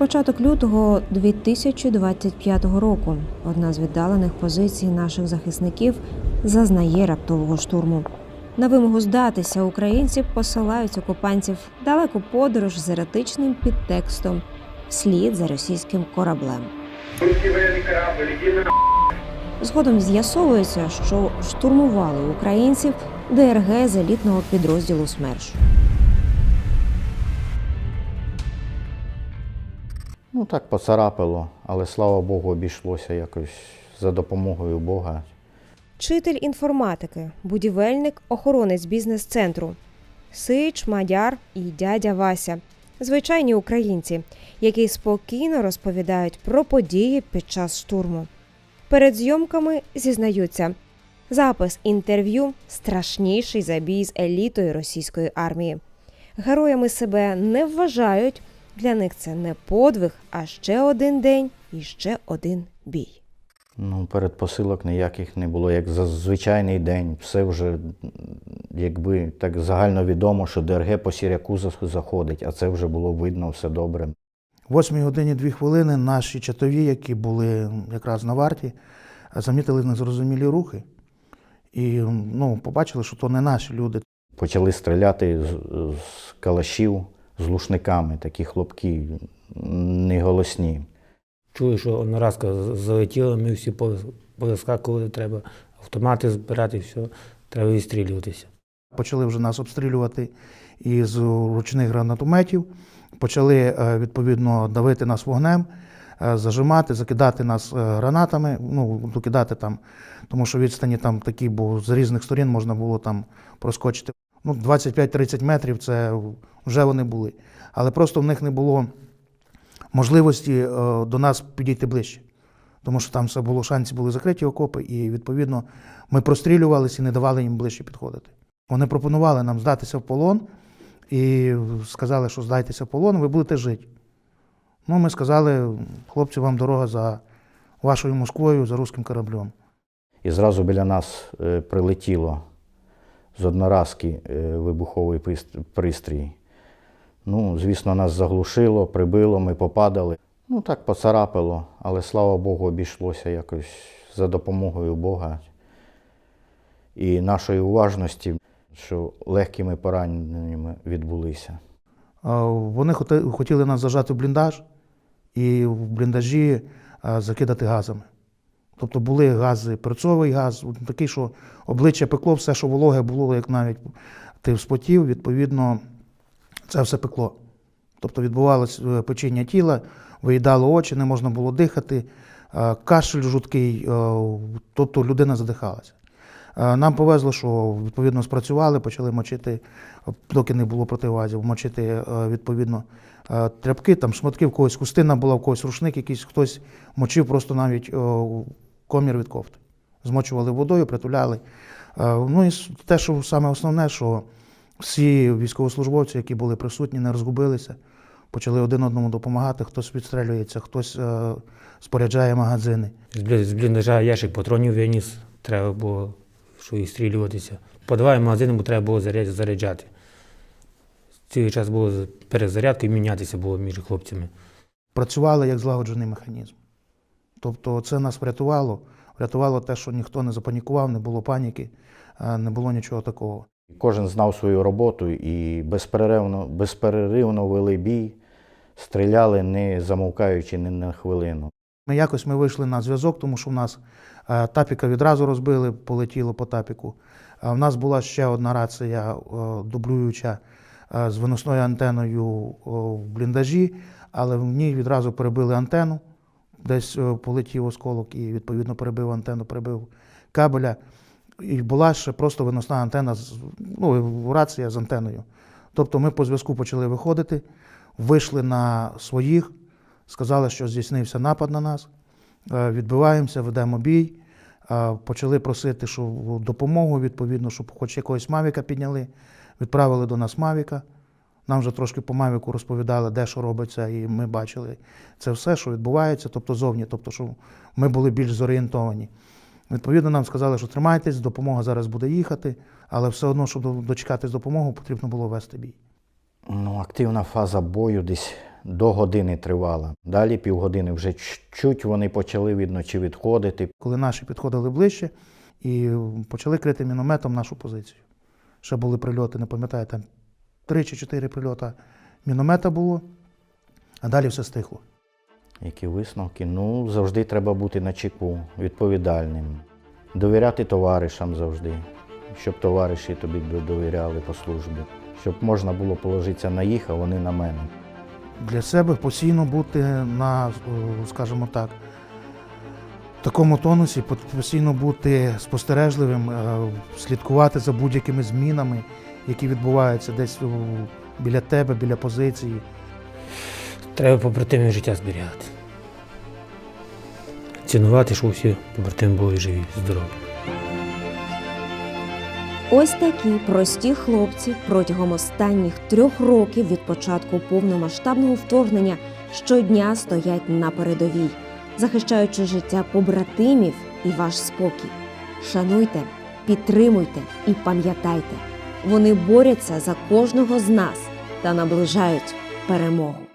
Початок лютого 2025 року. Одна з віддалених позицій наших захисників зазнає раптового штурму. На вимогу здатися українці посилають окупантів далеку подорож з еретичним підтекстом вслід за російським кораблем. Згодом з'ясовується, що штурмували українців ДРГ з елітного підрозділу СМЕРШ. Ну так поцарапило, але слава Богу, обійшлося якось за допомогою Бога. Вчитель інформатики, будівельник, охоронець бізнес-центру, Сич, Мадяр і дядя Вася звичайні українці, які спокійно розповідають про події під час штурму. Перед зйомками зізнаються, запис інтерв'ю страшніший забій з елітою російської армії. Героями себе не вважають. Для них це не подвиг, а ще один день і ще один бій. Ну, передпосилок ніяких не було, як за звичайний день. Все вже, якби так загально відомо, що ДРГ по Сіряку заходить, а це вже було видно, все добре. В 8 годині 2 хвилини наші чатові, які були якраз на варті, замітили незрозумілі рухи. І ну, побачили, що то не наші люди. Почали стріляти з, з калашів з лушниками, такі хлопки неголосні. Чули, що одноразка залетіла, ми всі повис- повискакували, треба автомати збирати, все, треба відстрілюватися. Почали вже нас обстрілювати із ручних гранатометів, почали е, відповідно давити нас вогнем, е, зажимати, закидати нас е, гранатами, ну, докидати там, тому що відстані там такі, бо з різних сторін можна було там проскочити. Ну, 25-30 метрів це вже вони були. Але просто в них не було можливості е, до нас підійти ближче. Тому що там все було шанси були закриті окопи, і відповідно ми прострілювалися і не давали їм ближче підходити. Вони пропонували нам здатися в полон і сказали, що здайтеся в полон, ви будете жити. Ну, ми сказали, хлопці, вам дорога за вашою Москвою, за руським кораблем. І зразу біля нас е, прилетіло з одноразки е, вибуховий пристрій. Ну, звісно, нас заглушило, прибило, ми попадали. Ну, так поцарапило, але слава Богу, обійшлося якось за допомогою Бога і нашої уважності, що легкими пораненнями відбулися. Вони хотіли нас зажати в бліндаж і в бліндажі закидати газами. Тобто були гази, перцовий газ, такий, що обличчя пекло, все, що вологе було, як навіть ти вспотів, відповідно, це все пекло. Тобто відбувалося е, печіння тіла, виїдало очі, не можна було дихати, е, кашель жуткий, е, тобто людина задихалася. Нам повезло, що відповідно спрацювали, почали мочити, доки не було противазів, мочити відповідно тряпки, там шматки в когось хустина була, в когось рушник, якийсь хтось мочив просто навіть комір від кофти. Змочували водою, притуляли. Е, Ну і те, що саме основне, що всі військовослужбовці, які були присутні, не розгубилися, почали один одному допомагати. Хтось відстрелюється, хтось е, споряджає магазини. З блі- З бліндажа ящик патронів виніс, треба було що і стрілюватися. По два магазини треба було заряд- заряджати. Цілий час було перезарядка і мінятися було між хлопцями. Працювали як злагоджений механізм. Тобто це нас врятувало. Врятувало те, що ніхто не запанікував, не було паніки, е, не було нічого такого. Кожен знав свою роботу і безперервно, безперервно вели бій, стріляли, не замовкаючи ні на хвилину. Ми якось ми вийшли на зв'язок, тому що в нас е, тапіка відразу розбили, полетіло по тапіку. А в нас була ще одна рація е, дублююча е, з виносною антеною в бліндажі, але в ній відразу перебили антенну. Десь е, полетів осколок і відповідно перебив антенну, перебив кабеля. І була ще просто виносна антенна, ну, рація з антеною. Тобто ми по зв'язку почали виходити, вийшли на своїх, сказали, що здійснився напад на нас. Е, Відбиваємося, ведемо бій. Е, Почали просити що допомогу, відповідно, щоб хоч якогось Мавіка підняли. Відправили до нас Мавіка. Нам вже трошки по Мавіку розповідали, де що робиться, і ми бачили це все, що відбувається, тобто зовні, тобто, що ми були більш зорієнтовані. Відповідно, нам сказали, що тримайтесь, допомога зараз буде їхати, але все одно, щоб дочекатись допомоги, потрібно було вести бій. Ну, активна фаза бою десь до години тривала. Далі півгодини вже чуть вони почали видно чи відходити. Коли наші підходили ближче і почали крити мінометом нашу позицію. Ще були прильоти, не пам'ятаю, там три чи чотири прильота міномета було, а далі все стихло. Які висновки? Ну, завжди треба бути на чеку, відповідальним, довіряти товаришам завжди, щоб товариші тобі довіряли по службі, щоб можна було положитися на їх, а вони на мене. Для себе постійно бути на, скажімо так, такому тонусі, постійно бути спостережливим, е, слідкувати за будь-якими змінами, які відбуваються десь біля тебе, біля позиції. Треба побратимів життя зберігати. Цінувати, щоб всі побратими були живі, здорові. Ось такі прості хлопці протягом останніх трьох років від початку повномасштабного вторгнення щодня стоять на передовій, захищаючи життя побратимів і ваш спокій. Шануйте, підтримуйте і пам'ятайте, вони борються за кожного з нас та наближають перемогу.